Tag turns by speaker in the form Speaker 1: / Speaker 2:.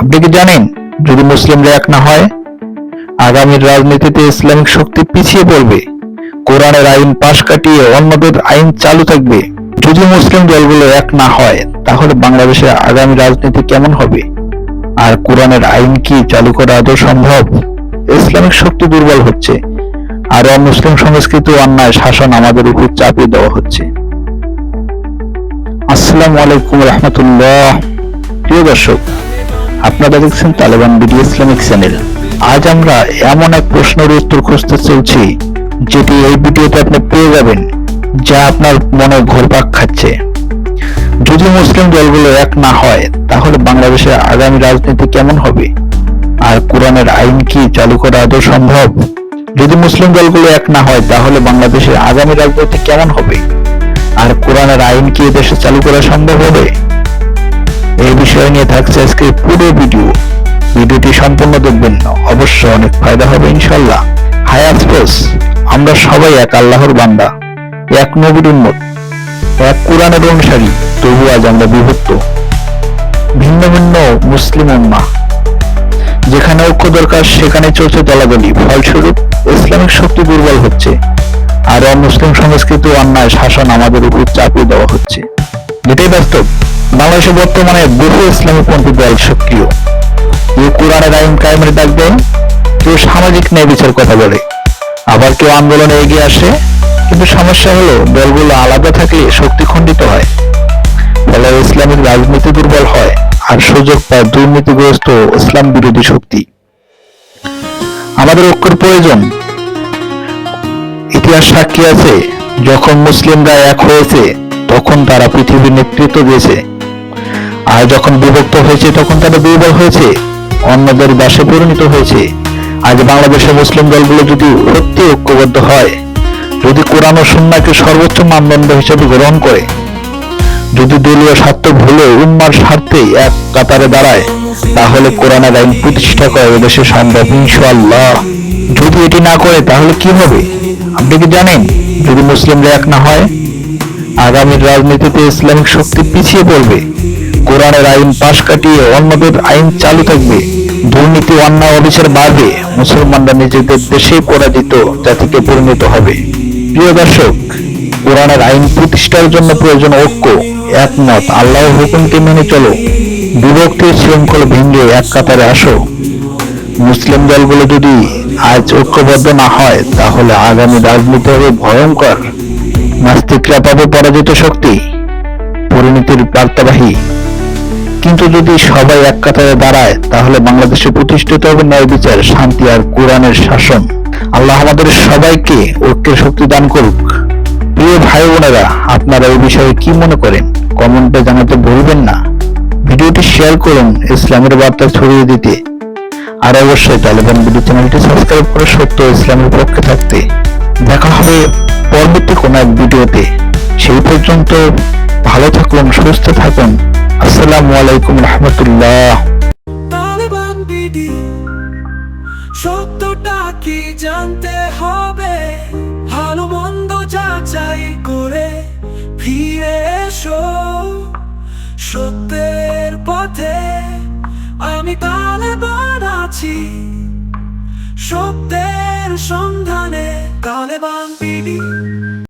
Speaker 1: আপনি কি জানেন, যদি মুসলিমরা এক না হয় আগামীর রাজনীতিতে ইসলামিক শক্তি পিছিয়ে পড়বে, কোরআনের আইন পাশ কাটিয়ে অন্যদের আইন চালু থাকবে। যদি মুসলিম দলগুলো এক না হয়, তাহলে বাংলাদেশের আগামী রাজনীতি কেমন হবে? আর কোরআনের আইন কি চালু করা আদৌ সম্ভব? ইসলামিক শক্তি দুর্বল হচ্ছে, আর অমুসলিম সংস্কৃতি অন্যায় শাসন আমাদের উপর চাপিয়ে দেওয়া হচ্ছে। আসসালামু আলাইকুম রহমতুল্লাহ। প্রিয় দর্শক আপনারা দেখছেন তালেবান বিডি ইসলামিক চ্যানেল। আজ আমরা এমন এক প্রশ্নের উত্তর খুঁজতে চলছি, যেটি এই ভিডিওতে আপনি পেয়ে যাবেন, যা আপনার মনে ঘোরপাক খাচ্ছে। যদি মুসলিম দলগুলো এক না হয়, তাহলে বাংলাদেশের আগামী রাজনীতি কেমন হবে? আর কোরআনের আইন কি চালু করা আদৌ সম্ভব? যদি মুসলিম দলগুলো এক না হয়, তাহলে বাংলাদেশের আগামী রাজনীতি কেমন হবে? আর কোরআনের আইন কি দেশে চালু করা সম্ভব হবে? এই বিষয় নিয়ে থাকছে আজকে পুরো ভিডিও। ভিডিওটি সম্পূর্ণ দেখবেন অবশ্য অনেক ফায়দা হবে ইনশাল্লাহ হাই আফসোস, আমরা সবাই এক আল্লাহর বান্দা, এক নবীর উন্মত এক কোরআনের অনুসারী, তবু আজ আমরা বিভক্ত। ভিন্ন ভিন্ন মুসলিম উম্মা যেখানে ঐক্য দরকার, সেখানে চলছে দলাদলি ফলস্বরূপ, ইসলামিক শক্তি দুর্বল হচ্ছে, আর অমুসলিম সংস্কৃতি অন্যায় শাসন আমাদের উপর চাপিয়ে দেওয়া হচ্ছে। এটাই বাস্তব। বাংলাদেশে বর্তমানে বহু ইসলামীপন্থী দল সক্রিয়। কেউ কোরআনের আইন কায়েমের ডাক দেয়, কেউ সামাজিক ন্যায় বিচার কথা বলে। আবার কেউ আন্দোলনে এগিয়ে আসে, কিন্তু সমস্যা হলো দলগুলো আলাদা থাকলে শক্তি খণ্ডিত হয়। ফলে ইসলামিক রাজনীতি দুর্বল হয় আর সুযোগ পায় দুর্নীতিগ্রস্ত ইসলাম বিরোধী শক্তি। আমাদের ঐক্যের প্রয়োজন। ইতিহাস সাক্ষী আছে, যখন মুসলিমরা এক হয়েছে, তখন তারা পৃথিবীর নেতৃত্ব দিয়েছে। আর যখন বিভক্ত হয়েছে, তখন তারা দুর্বল হয়েছে, অন্যদের বাসে পরিণত হয়েছে। আজ বাংলাদেশের মুসলিম দলগুলো যদি সত্যি ঐক্যবদ্ধ হয়, যদি কোরআন ও সুন্নাকে সর্বোচ্চ মানদণ্ড হিসেবে গ্রহণ করে, যদি দলীয় স্বার্থ ভুলে উম্মার স্বার্থে এক কাতারে দাঁড়ায়, তাহলে কোরআনের আইন প্রতিষ্ঠা করা এদেশে সম্ভব, ইনশাআল্লাহ। যদি এটি না করে, তাহলে কি হবে? আপনি কি জানেন, যদি মুসলিমরা এক না হয় আগামীর রাজনীতিতে ইসলামিক শক্তি পিছিয়ে পড়বে কোরআনের আইন পাশ কাটিয়ে অন্যদের আইন চালু থাকবে। দুর্নীতি, অন্যায়, অবিচার বাড়বে। মুসলমানরা নিজেদের দেশেই পরাজিত জাতিকে পরিণত হবে। প্রিয় দর্শক, কোরআনের আইন প্রতিষ্ঠার জন্য প্রয়োজন ঐক্য, একমত, আল্লাহর হুকুমকে মেনে চলো। বিভক্তির শৃঙ্খল ভেঙে এক কাতারে আসো। মুসলিম দলগুলো যদি আজ ঐক্যবদ্ধ না হয়, তাহলে আগামী রাজনীতি হবে ভয়ঙ্কর। নাস্তিকরা পাবে পরাজিত শক্তি। পরিণতির বার্তাবাহী কিন্তু যদি সবাই এক কাতারে দাঁড়ায়, তাহলে বাংলাদেশে প্রতিষ্ঠিত হবে ন্যায় বিচার, শান্তি আর কোরআনের শাসন। আল্লাহ আমাদের সবাইকে ঐক্যের শক্তি দান করুক। প্রিয় ভাই বোনেরা, আপনারা এই বিষয়ে কি মনে করেন? কমেন্টে জানাতে ভুলবেন না। ভিডিওটি শেয়ার করুন, ইসলামের বার্তা ছড়িয়ে দিতে। আর অবশ্যই তালেবান ভিডিও চ্যানেলটি সাবস্ক্রাইব করে সত্য ইসলামের পক্ষে থাকতে। দেখা হবে পরবর্তী কোনো এক ভিডিওতে। সেই পর্যন্ত ভালো থাকুন, সুস্থ থাকুন। আসসালামু আলাইকুম রহমতুল্লাহ।
Speaker 2: তালেবান বিডি সত্যটা কি জানতে হবে? ভালো মন্দ যাচাই করে ফিরে এসো। সত্যের পথে আমি তালেবান আছি। সত্যের সন্ধানে তালেবান বিডি